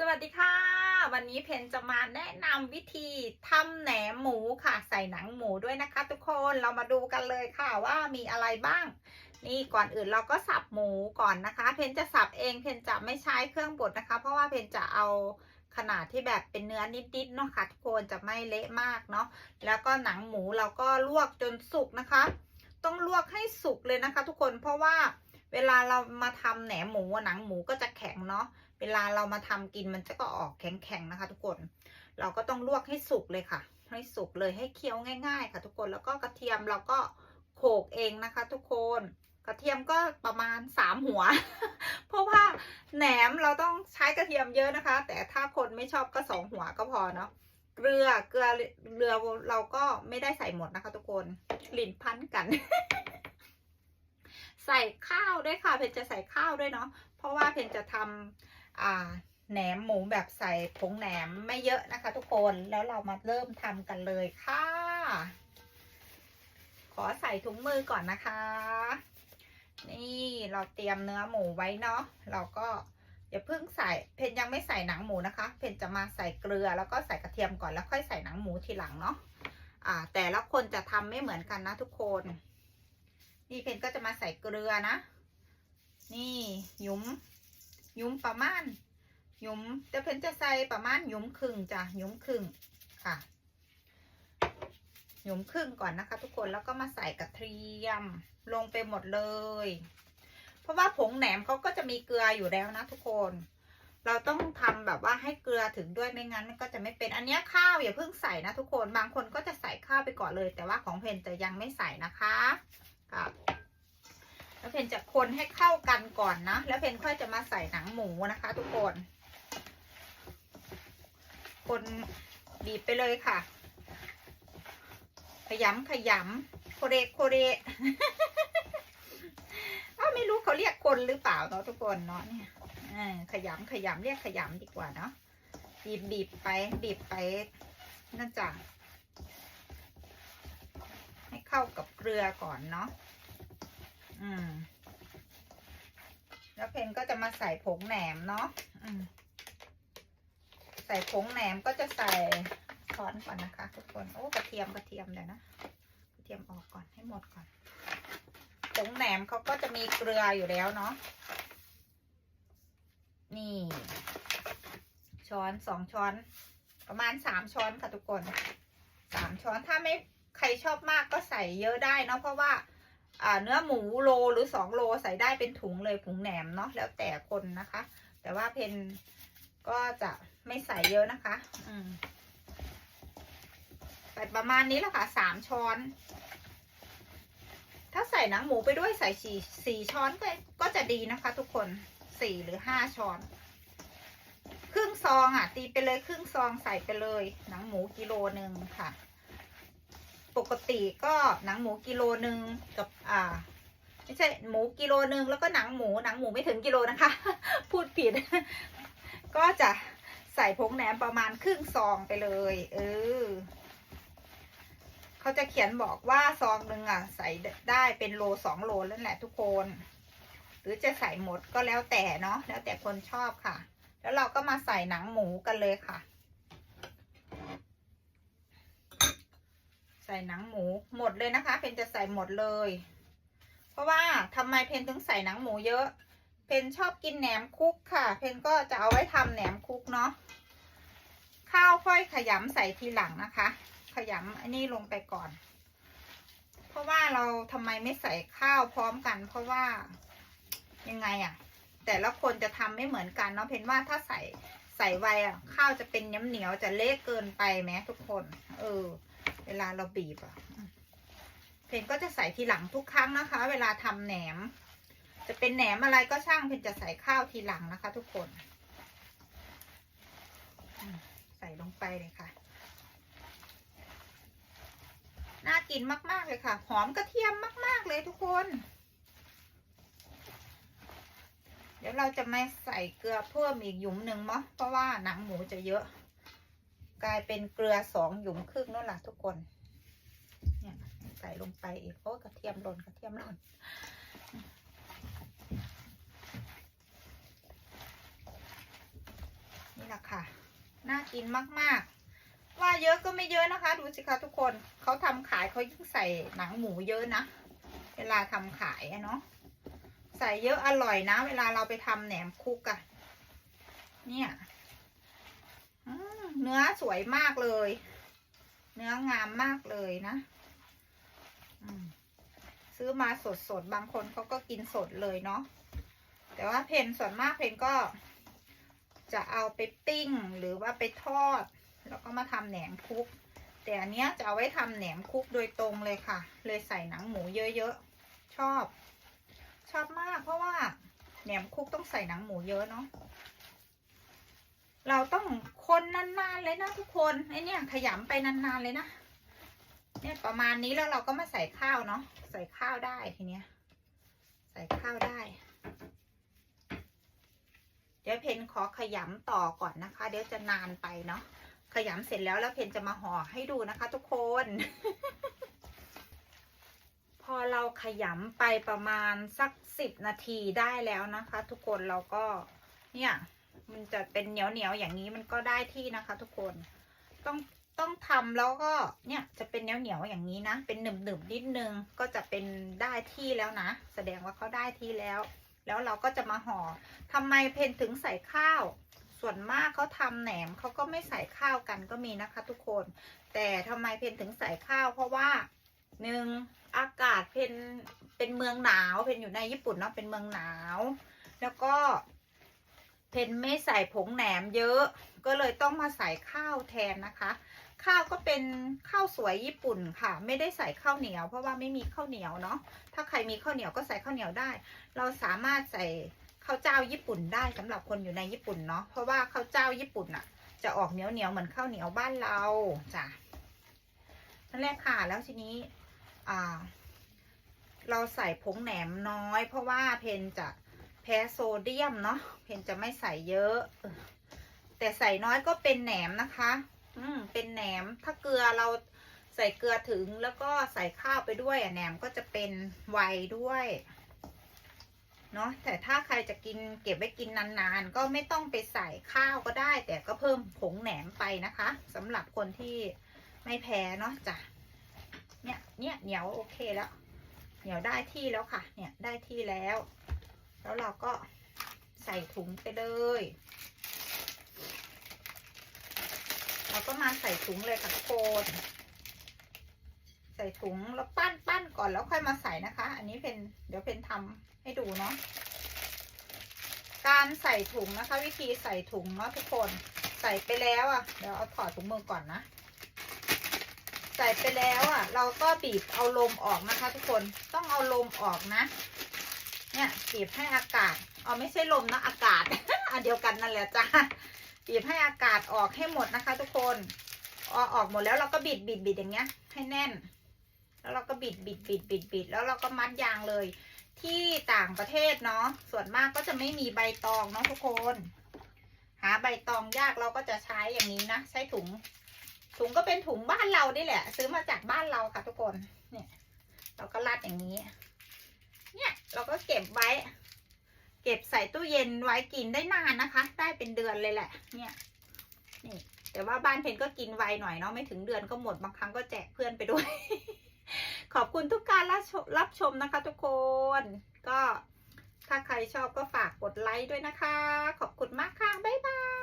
สวัสดีค่ะ วันนี้เพนจะมาแนะนำวิธีทำแหนมหมูค่ะ ใส่หนังหมูด้วยนะคะ ทุกคนเรามาดูกันเลยค่ะว่ามีอะไรบ้าง นี่ก่อนอื่นเราก็สับหมูก่อนนะคะ เพนจะสับเองเพนจะไม่ใช้เครื่องบดนะคะ เพราะว่าเพนจะเอาขนาดที่แบบเป็นเนื้อนิดๆเนาะค่ะทุกคนจะไม่เละมากเนาะแล้วก็หนังหมูเราก็ลวกจนสุกนะคะ ต้องลวกให้สุกเลยนะคะ ทุกคนเพราะว่าเวลาเรามาทำแหนมหมูหนังหมูก็จะแข็งเนาะ เวลาเรามาทำกินมันจะก็ออกแข็งๆนะคะ ทุกคน เราก็ต้องลวกให้สุกเลยค่ะ ให้สุกเลยให้เคี้ยวง่าย ๆ ค่ะ ทุกคนแล้วก็กระเทียมเราก็โขลกเองนะคะ ทุกคนกระเทียมก็ประมาณสามหัว เพราะว่าแหนมเราต้องใช้กระเทียมเยอะนะคะ แต่ถ้าคนไม่ชอบก็สองหัวก็พอเนาะเกลือเกลือเรือเราก็ไม่ได้ใส่หมดนะคะ ทุกคนลิ้นพันกัน ใส่ข้าวด้วยค่ะ เพนจะใส่ข้าวด้วยเนาะเพราะว่าเพนจะทำ อ่าแหนมหมูแบบใส่ผงแหนมไม่เยอะนะคะ ทุกคนแล้วเรามาเริ่มทำกันเลยค่ะ ขอใส่ถุงมือก่อนนะคะ นี่เราเตรียมเนื้อหมูไว้เนาะเราก็อย่าเพิ่งใส่เพนยังไม่ใส่หนังหมูนะคะ เพนจะมาใส่เกลือแล้วก็ใส่กระเทียมก่อนแล้วค่อยใส่หนังหมูทีหลังเนาะอ่า แต่ละคนจะทำไม่เหมือนกันนะทุกคน นี่เพนก็จะมาใส่เกลือนะ นี่ยุ้ม หยุมประมาณหยุมแต่เพนจะใส่ประมาณหยุมครึ่งจ้ะหยุมครึ่งค่ะหยุมครึ่งก่อนนะคะ ทุกคนแล้วก็มาใส่กระเทียมลงไปหมดเลย เพราะว่าผงแหนมเขาก็จะมีเกลืออยู่แล้วนะทุกคน เราต้องทำแบบว่าให้เกลือถึงด้วยไม่งั้นมันก็จะไม่เป็นอันนี้ข้าวอย่าเพิ่งใส่นะทุกคนบางคนก็จะใส่ข้าวไปก่อนเลย แต่ว่าของเพนจะยังไม่ใส่นะคะครับ แล้วเพนจะคนให้เข้ากันก่อนนะ แล้วเพนค่อยจะมาใส่หนังหมูนะคะ ทุกคน คนบีบไปเลยค่ะ ขยำขยำโคเรโคเรอ้าไม่รู้เขาเรียกคนหรือเปล่าเนาะทุกคนเนาะเนี่ยขยำขยำเรียกขยำดีกว่าเนาะบีบบีบไปบีบไปนั่นจ้ะให้เข้ากับเกลือก่อนเนาะ อืม แล้วเพนก็จะมาใส่ผงแหนมเนาะอืม ใส่ผงแหนมก็จะใส่ช้อนก่อนนะคะทุกคน โอ้กระเทียมกระเทียมเดี๋ยวนะกระเทียมออกก่อนให้หมดก่อนผงแหนมเขาก็จะมีเกลืออยู่แล้วเนาะ นี่ ช้อนสองช้อน ประมาณสามช้อนค่ะทุกคนสามช้อนถ้าไม่ใครชอบมากก็ใส่เยอะได้เนาะเพราะว่าอ่า เนื้อหมูโลหรือสองโลใส่ได้เป็นถุงเลยผงแหนมเนาะแล้วแต่คนนะคะ แต่ว่าเพนก็จะไม่ใส่เยอะนะคะ อืมใส่ประมาณนี้แหละค่ะสามช้อน ถ้าใส่หนังหมูไปด้วยใส่สี่สี่ช้อนก็ก็จะดีนะคะ ทุกคนสี่หรือห้าช้อน ครึ่งซองอะ ตีไปเลยครึ่งซองใส่ไปเลย หนังหมูกิโลหนึ่งค่ะ ปกติก็หนังหมูกิโลหนึ่งกับอ่าไม่ใช่หมูกิโลหนึ่งแล้วก็หนังหมูหนังหมูไม่ถึงกิโลนะคะ พูดผิด ก็จะใส่ผงแหนมประมาณครึ่งซองไปเลย เออเขาจะเขียนบอกว่าซองหนึ่งอะ ใส่ได้เป็นโลสองโลแล้วแหละทุกคน หรือจะใส่หมดก็แล้วแต่เนาะแล้วแต่คนชอบค่ะ แล้วเราก็มาใส่หนังหมูกันเลยค่ะ ใส่หนังหมูหมดเลยนะคะ เพนจะใส่หมดเลย เพราะว่าทำไมเพนถึงใส่หนังหมูเยอะ เพนชอบกินแหนมคุกค่ะ เพนก็จะเอาไว้ทำแหนมคุกเนาะข้าวค่อยขยำใส่ทีหลังนะคะ ขยำอันนี้ลงไปก่อน เพราะว่าเราทำไมไม่ใส่ข้าวพร้อมกัน เพราะว่ายังไงอะแต่ละคนจะทำไม่เหมือนกันเนาะเพนว่าถ้าใส่ใส่ไวอะข้าวจะเป็นน้ำเหนียวจะเละเกินไปไหมทุกคน เออ เวลาเราบีบอะเพนก็จะใส่ทีหลังทุกครั้งนะคะ เวลาทำแหนม จะเป็นแหนมอะไรก็ช่างเพนจะใส่ข้าวทีหลังนะคะ ทุกคน ใส่ลงไปเลยค่ะ น่ากินมาก ๆ เลยค่ะ หอมกระเทียมมาก ๆ เลยทุกคน เดี๋ยวเราจะไม่ใส่เกลือเพิ่มอีกหยุมหนึ่งมั้งเพราะว่าหนังหมูจะเยอะ กลายเป็นเกลือสองหยุมครึ่งนั่นแหละทุกคน เนี่ยใส่ลงไปอีกโอ้กระเทียมหล่นกระเทียมหล่นนี่แหละค่ะ น่ากินมาก ๆ ว่าเยอะก็ไม่เยอะนะคะ ดูสิคะทุกคน เขาทำขายเขายิ่งใส่หนังหมูเยอะนะ เวลาทำขายอะเนาะ ใส่เยอะอร่อยนะ เวลาเราไปทำแหนมคุกอะเนี่ย เนื้อสวยมากเลย เนื้องามมากเลยนะซื้อมาสดสดๆบางคนเขาก็กินสดเลยเนาะแต่ว่าเพนส่วนมากเพนก็ จะเอาไปปิ้งหรือว่าไปทอด แล้วก็มาทำแหนมคุก แต่อันเนี้ยจะเอาไว้ทำแหนมคุกโดยตรงเลยค่ะ เลยใส่หนังหมูเยอะๆชอบ ชอบมากเพราะว่าแหนมคุกต้องใส่หนังหมูเยอะเนาะ เราต้องคนนานๆเลยนะทุกคนไอเนี่ยขยำไปนานๆเลยนะ เนี่ยประมาณนี้แล้วเราก็มาใส่ข้าวเนาะใส่ข้าวได้ทีเนี้ย ใส่ข้าวได้ เดี๋ยวเพนขอขยำต่อก่อนนะคะ เดี๋ยวจะนานไปเนาะขยำเสร็จแล้วแล้วเพนจะมาห่อให้ดูนะคะ ทุกคน พอเราขยำไปประมาณสักสิบนาทีได้แล้วนะคะ ทุกคนเราก็เนี่ย มันจะเป็นเหนียวเหนียวๆอย่างนี้มันก็ได้ที่นะคะ ทุกคนต้องต้องทำแล้วก็เนี่ยจะเป็นเหนียวเหนียวๆอย่างนี้นะ เป็นหนึบหนึบๆนิดนึงก็จะเป็นได้ที่แล้วนะ แสดงว่าเขาได้ที่แล้ว แล้วเราก็จะมาห่อทำไมเพนถึงใส่ข้าว ส่วนมากเขาทำแหนมเขาก็ไม่ใส่ข้าวกันก็มีนะคะ ทุกคน แต่ทำไมเพนถึงใส่ข้าว เพราะว่าหนึ่งอากาศเพนเป็นเมืองหนาวเพนอยู่ในญี่ปุ่นเนาะเป็นเมืองหนาว แล้วก็ เพนไม่ใส่ผงแหนมเยอะ ก็เลยต้องมาใส่ข้าวแทนนะคะ ข้าวก็เป็นข้าวสวยญี่ปุ่นค่ะ ไม่ได้ใส่ข้าวเหนียว เพราะว่าไม่มีข้าวเหนียวเนาะถ้าใครมีข้าวเหนียวก็ใส่ข้าวเหนียวได้ เราสามารถใส่ข้าวเจ้าญี่ปุ่นได้สำหรับคนอยู่ในญี่ปุ่นเนาะเพราะว่าข้าวเจ้าญี่ปุ่นอะจะออกเหนียวเหนียวเหมือนข้าวเหนียวบ้านเราจ้ะนั่นแหละค่ะแล้วทีนี้อ่าเราใส่ผงแหนมน้อย เพราะว่าเพนจะ แพ้โซเดียมเนาะเพนจะไม่ใส่เยอะ แต่ใส่น้อยก็เป็นแหนมนะคะ อืมเป็นแหนมถ้าเกลือเราใส่เกลือถึงแล้วก็ใส่ข้าวไปด้วยอะแหนมก็จะเป็นไวด้วยเนาะแต่ถ้าใครจะกินเก็บไว้กินนานๆ ก็ไม่ต้องไปใส่ข้าวก็ได้ แต่ก็เพิ่มผงแหนมไปนะคะสำหรับคนที่ไม่แพ้เนาะจ้ะเนี่ยเนี่ยเหนียวโอเคแล้ว เหนียวได้ที่แล้วค่ะ เนี่ยได้ที่แล้ว แล้วเราก็ใส่ถุงไปเลย เราก็มาใส่ถุงเลยค่ะทุกคนใส่ถุงแล้วปั้นปั้นก่อนแล้วค่อยมาใส่นะคะ อันนี้เพนเดี๋ยวเพนทำให้ดูเนาะการใส่ถุงนะคะ วิธีใส่ถุงเนาะทุกคนใส่ไปแล้วอะ เดี๋ยวเอาถอดถุงมือก่อนนะ ใส่ไปแล้วอะ เราก็บีบเอาลมออกนะคะ ทุกคนต้องเอาลมออกนะ เนี่ยบีบให้อากาศเอาไม่ใช่ลมนะอากาศอันเดียวกันนั่นแหละจ้าบีบให้อากาศออกให้หมดนะคะ ทุกคนอาออกหมดแล้วเราก็บิดบิดบิดอย่างเงี้ย ให้แน่น แล้วเราก็บิดบิดบิดบิดบิดแล้วเราก็มัดยางเลย ที่ต่างประเทศเนาะส่วนมากก็จะไม่มีใบตองเนาะทุกคน หาใบตองยากเราก็จะใช้อย่างนี้นะใช้ถุง ถุงก็เป็นถุงบ้านเราได้แหละ ซื้อมาจากบ้านเราค่ะทุกคนเนี่ยเราก็รัดอย่างนี้ เนี่ยเราก็เก็บไว้ เก็บใส่ตู้เย็นไว้กินได้นานนะคะ ได้เป็นเดือนเลยแหละ เนี่ยนี่แต่ว่าบ้านเพนก็กินไวหน่อยเนาะไม่ถึงเดือนก็หมดบางครั้งก็แจกเพื่อนไปด้วย ขอบคุณทุกการรับชมบชมนะคะ ทุกคน ก็ถ้าใครชอบก็ฝากกดไลค์ด้วยนะคะ ขอบคุณมากค่ะ บ๊ายบาย